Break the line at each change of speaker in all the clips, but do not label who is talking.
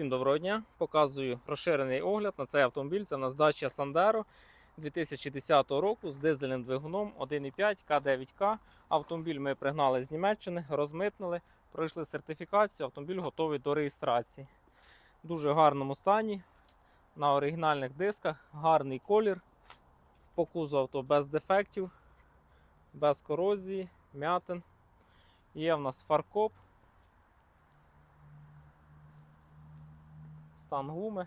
Всім доброго дня. Показую розширений огляд на цей автомобіль. Це у нас Dacia Sandero 2010 року з дизельним двигуном 1.5 К9К. Автомобіль ми пригнали з Німеччини, розмитнили, пройшли сертифікацію. Автомобіль готовий до реєстрації. В дуже гарному стані. На оригінальних дисках, гарний колір. По кузову авто без дефектів, без корозії, м'ятин. Є в нас фаркоп. Стан гуми.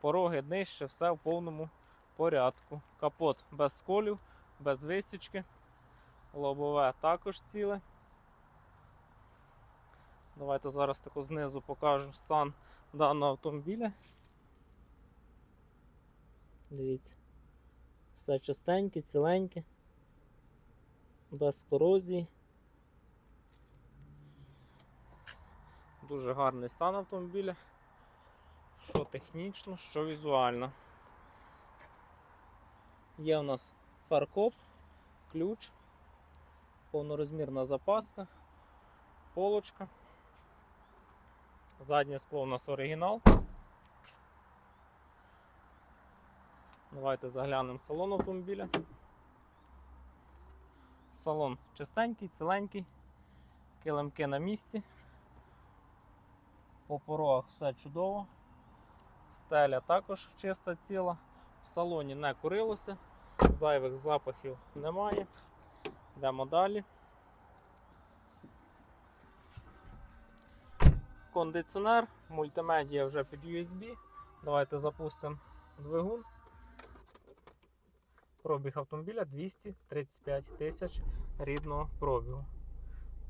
Пороги днище, все в повному порядку. Капот без сколів, без висічки. Лобове також ціле. Давайте зараз тако знизу покажу стан даного автомобіля. Дивіться. Все чистеньке, ціленьке, без корозії. Дуже гарний стан автомобіля. Що технічно, що візуально. Є у нас фаркоп, ключ, повнорозмірна запаска, полочка. Заднє скло у нас оригінал. Давайте заглянемо в салон автомобіля. Салон чистенький, ціленький, килимки на місці. По порогах все чудово. Стеля також чиста ціла. В салоні не курилося, зайвих запахів немає. Йдемо далі. Кондиціонер, мультимедіа вже під USB. Давайте запустимо двигун. Пробіг автомобіля 235 тисяч рідного пробігу.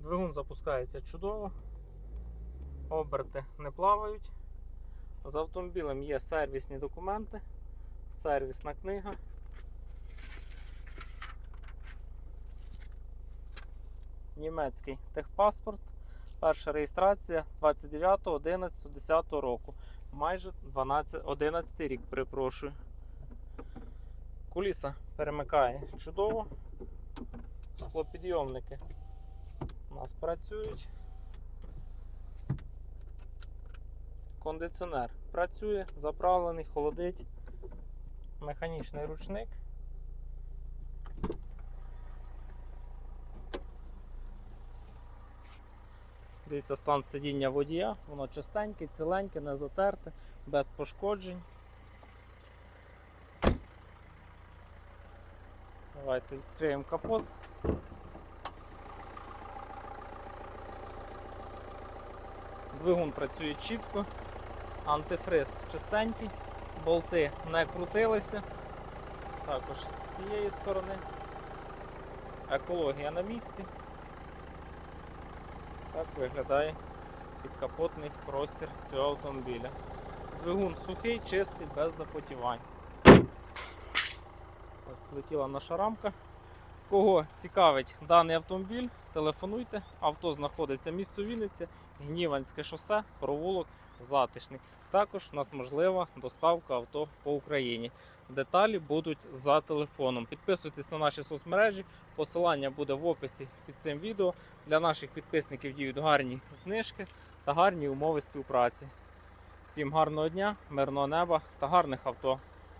Двигун запускається чудово оберти не плавають. З автомобілем є сервісні документи, сервісна книга. Німецький техпаспорт. Перша реєстрація 29.11.10 року. Майже 12, 11 рік, перепрошую. Куліса перемикає чудово. Склопідйомники у нас працюють. Кондиціонер працює, заправлений, холодить, механічний ручник. Дивіться, стан сидіння водія, воно чистеньке, ціленьке, не затерте, без пошкоджень. Давайте відкриємо капот. Двигун працює чітко, антифриз чистенький, болти не крутилися. Також з цієї сторони. Екологія на місці. Так виглядає підкапотний простір цього автомобіля. Двигун сухий, чистий, без запотівань. Так, злетіла наша рамка. Кого цікавить даний автомобіль, телефонуйте. Авто знаходиться місто Вінниця, Гніванське шосе, провулок затишний. Також у нас можлива доставка авто по Україні. Деталі будуть за телефоном. Підписуйтесь на наші соцмережі. Посилання буде в описі під цим відео. Для наших підписників діють гарні знижки та гарні умови співпраці. Всім гарного дня, мирного неба та гарних авто.